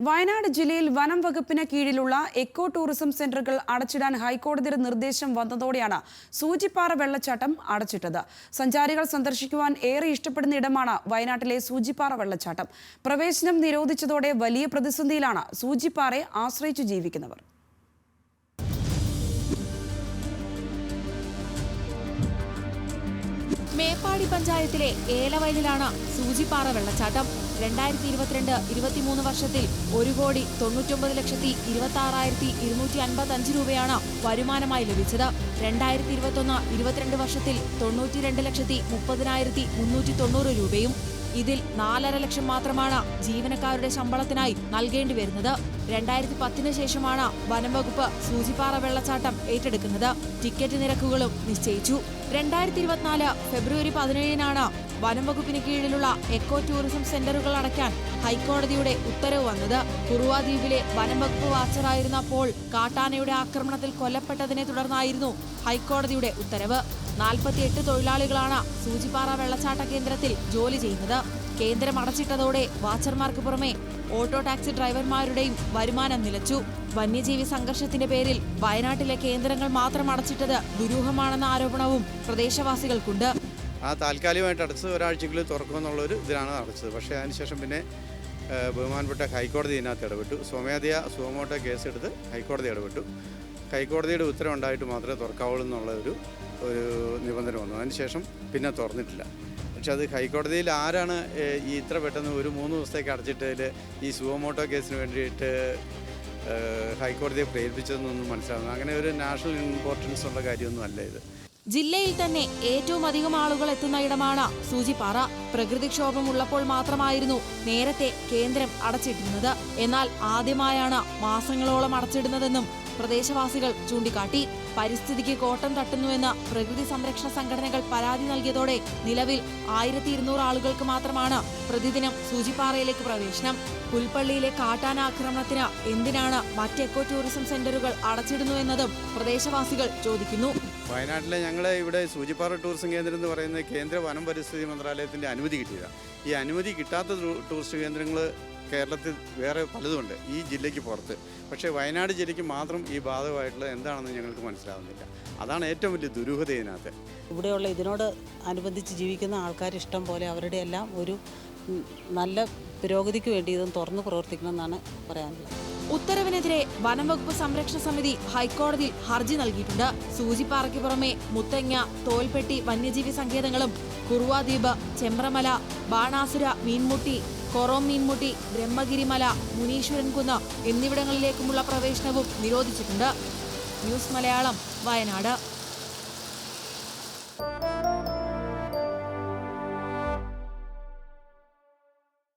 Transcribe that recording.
വയനാട് ജില്ലയിൽ വനം വകുപ്പിന് കീഴിലുള്ള എക്കോ ടൂറിസം സെന്ററുകൾ അടച്ചിടാൻ ഹൈക്കോടതിയുടെ നിർദ്ദേശം വന്നതോടെയാണ് സൂചിപ്പാറ വെള്ളച്ചാട്ടം അടച്ചിട്ടത്. സഞ്ചാരികൾ സന്ദർശിക്കുവാൻ ഏറെ ഇഷ്ടപ്പെടുന്ന ഇടമാണ് വയനാട്ടിലെ സൂചിപ്പാറ വെള്ളച്ചാട്ടം. പ്രവേശനം നിരോധിച്ചതോടെ വലിയ പ്രതിസന്ധിയിലാണ് സൂചിപ്പാറയെ ആശ്രയിച്ചു ജീവിക്കുന്നവർ. മേപ്പാടി പഞ്ചായത്തിലെ ഏലവയലിലാണ് സൂചിപ്പാറ വെള്ളച്ചാട്ടം. രണ്ടായിരത്തി ഇരുപത്തിരണ്ട് ഇരുപത്തിമൂന്ന് വർഷത്തിൽ ഒരു കോടി തൊണ്ണൂറ്റൊമ്പത് ലക്ഷത്തി ഇരുപത്തി ആറായിരത്തി ഇരുന്നൂറ്റി അൻപത്തി അഞ്ച് രൂപയാണ് വരുമാനമായി ലഭിച്ചത്. രണ്ടായിരത്തി ഇരുപത്തൊന്ന് ഇരുപത്തിരണ്ട് വർഷത്തിൽ തൊണ്ണൂറ്റിരണ്ട് ലക്ഷത്തി മുപ്പതിനായിരത്തി മുന്നൂറ്റി തൊണ്ണൂറ് രൂപയും ഇതിൽ നാലര ലക്ഷം മാത്രമാണ് ജീവനക്കാരുടെ ശമ്പളത്തിനായി നൽകേണ്ടി വരുന്നത്. രണ്ടായിരത്തി പത്തിന് ശേഷമാണ് വനംവകുപ്പ് സൂചിപ്പാറ വെള്ളച്ചാട്ടം ഏറ്റെടുക്കുന്നത്. ടിക്കറ്റ് നിരക്കുകളും നിശ്ചയിച്ചു. രണ്ടായിരത്തി ഇരുപത്തിനാല് ഫെബ്രുവരി പതിനേഴിനാണ് വനംവകുപ്പിന് കീഴിലുള്ള എക്കോ ടൂറിസം സെന്ററുകൾ അടയ്ക്കാൻ ഹൈക്കോടതിയുടെ ഉത്തരവ് വന്നത്. കുറുവാ ദ്വീപിലെ വനംവകുപ്പ് വാച്ചറായിരുന്ന പോൾ കാട്ടാനയുടെ ആക്രമണത്തിൽ കൊല്ലപ്പെട്ടതിനെ തുടർന്നായിരുന്നു ഹൈക്കോടതിയുടെ ഉത്തരവ്. നാൽപ്പത്തിയെട്ട് തൊഴിലാളികളാണ് സൂചിപ്പാറ വെള്ളച്ചാട്ട കേന്ദ്രത്തിൽ ജോലി ചെയ്യുന്നത്. കേന്ദ്രം അടച്ചിട്ടതോടെ വാച്ചർമാർക്ക് പുറമെ ഓട്ടോ ടാക്സി ഡ്രൈവർമാരുടെയും വരുമാനം നിലച്ചു. വന്യജീവി സംഘർഷത്തിന്റെ പേരിൽ വയനാട്ടിലെ കേന്ദ്രങ്ങൾ മാത്രം അടച്ചിട്ടത് ദുരൂഹമാണെന്ന ആരോപണവും പ്രദേശവാസികൾക്കുണ്ട്. ആ താൽക്കാലികമായിട്ട് അടച്ചത് ഒരാഴ്ചക്കുള്ളിൽ തുറക്കുമെന്നുള്ളൊരു ഇതിലാണ് അടച്ചത് പക്ഷേ അതിനുശേഷം പിന്നെ ബഹുമാനപ്പെട്ട ഹൈക്കോടതി ഇതിനകത്ത് ഇടപെട്ടു. സ്വമേധയാ സുഖമോട്ട കേസെടുത്ത് ഹൈക്കോടതി ഇടപെട്ടു. ഹൈക്കോടതിയുടെ ഉത്തരവുണ്ടായിട്ട് മാത്രമേ തുറക്കാവുള്ളൂ എന്നുള്ള ഒരു ഒരു നിബന്ധന വന്നു. അതിനുശേഷം പിന്നെ തുറന്നിട്ടില്ല. പക്ഷെ അത് ഹൈക്കോടതിയിൽ ആരാണ് ഈ ഇത്ര പെട്ടെന്ന് ഒരു മൂന്ന് ദിവസത്തേക്ക് അടച്ചിട്ടതിൽ ഈ സുഖമോട്ടോ കേസിന് വേണ്ടിയിട്ട് ഹൈക്കോടതിയെ പ്രേരിപ്പിച്ചതെന്നൊന്നും മനസ്സിലാകുന്നു അങ്ങനെ ഒരു നാഷണൽ ഇമ്പോർട്ടൻസ് ഉള്ള കാര്യമൊന്നും അല്ല ഇത്. ജില്ലയിൽ തന്നെ ഏറ്റവും അധികം ആളുകൾ എത്തുന്ന ഇടമാണ് സൂചിപ്പാറ. പ്രകൃതിക്ഷോഭം ഉള്ളപ്പോൾ മാത്രമായിരുന്നു നേരത്തെ കേന്ദ്രം അടച്ചിട്ടിരുന്നത്. എന്നാൽ ആദ്യമായാണ് മാസങ്ങളോളം അടച്ചിടുന്നതെന്നും പ്രദേശവാസികൾ ചൂണ്ടിക്കാട്ടി. പരിസ്ഥിതിക്ക് കോട്ടം തട്ടുന്നുവെന്ന് പ്രകൃതി സംരക്ഷണ സംഘടനകൾ പരാതി നൽകിയതോടെ നിലവിൽ ആയിരത്തി ഇരുന്നൂറ് ആളുകൾക്ക് മാത്രമാണ് പ്രതിദിനം സൂചിപ്പാറയിലേക്ക് പ്രവേശനം. പുൽപ്പള്ളിയിലെ കാട്ടാന ആക്രമണത്തിന് എന്തിനാണ് മറ്റ് എക്കോ ടൂറിസം സെന്ററുകൾ അടച്ചിടുന്നുവെന്നതും പ്രദേശവാസികൾ ചോദിക്കുന്നു. വയനാട്ടിലെ ഞങ്ങൾ ഇവിടെ സൂചിപ്പാറ ടൂറിസം കേന്ദ്രം എന്ന് പറയുന്നത് കേന്ദ്ര വനം പരിസ്ഥിതി മന്ത്രാലയത്തിന്റെ അനുമതി കിട്ടിയതാണ്. ഈ അനുമതി കിട്ടാത്ത ടൂറിസ്റ്റ് കേന്ദ്രങ്ങൾ കേരളത്തിൽ വേറെ പലതുമുണ്ട്. ഈ ജില്ലയ്ക്ക് പുറത്ത്. പക്ഷേ വയനാട് ജില്ലയ്ക്ക് മാത്രം ഈ ബാധകമായിട്ടുള്ളത് എന്താണെന്ന് ഞങ്ങൾക്ക് മനസ്സിലാവുന്നില്ല. അതാണ് ഏറ്റവും വലിയ ദുരൂഹത ഇതിനകത്ത്. ഇവിടെയുള്ള ഇതിനോട് അനുബന്ധിച്ച് ജീവിക്കുന്ന ആൾക്കാർ ഇഷ്ടം പോലെ അവരുടെ എല്ലാം ഒരു നല്ല പുരോഗതിക്ക് വേണ്ടി ഇതും തുറന്നു പ്രവർത്തിക്കണമെന്നാണ് പറയാനുള്ളത്. ഉത്തരവിനെതിരെ വനംവകുപ്പ് സംരക്ഷണ സമിതി ഹൈക്കോടതിയിൽ ഹർജി നൽകിയിട്ടുണ്ട്. സൂചിപ്പാറയ്ക്ക് പുറമെ മുത്തങ്ങ തോൽപ്പെട്ടി വന്യജീവി സങ്കേതങ്ങളും കുറുവാദ്വീപ് ചെമ്പ്രമല ബാണാസുര മീൻമുട്ടി കൊറോം മീൻമുട്ടി ബ്രഹ്മഗിരിമല മുനീശ്വരൻകുന്ന് എന്നിവിടങ്ങളിലേക്കുമുള്ള പ്രവേശനവും നിരോധിച്ചിട്ടുണ്ട്. ന്യൂസ് മലയാളം വയനാട്.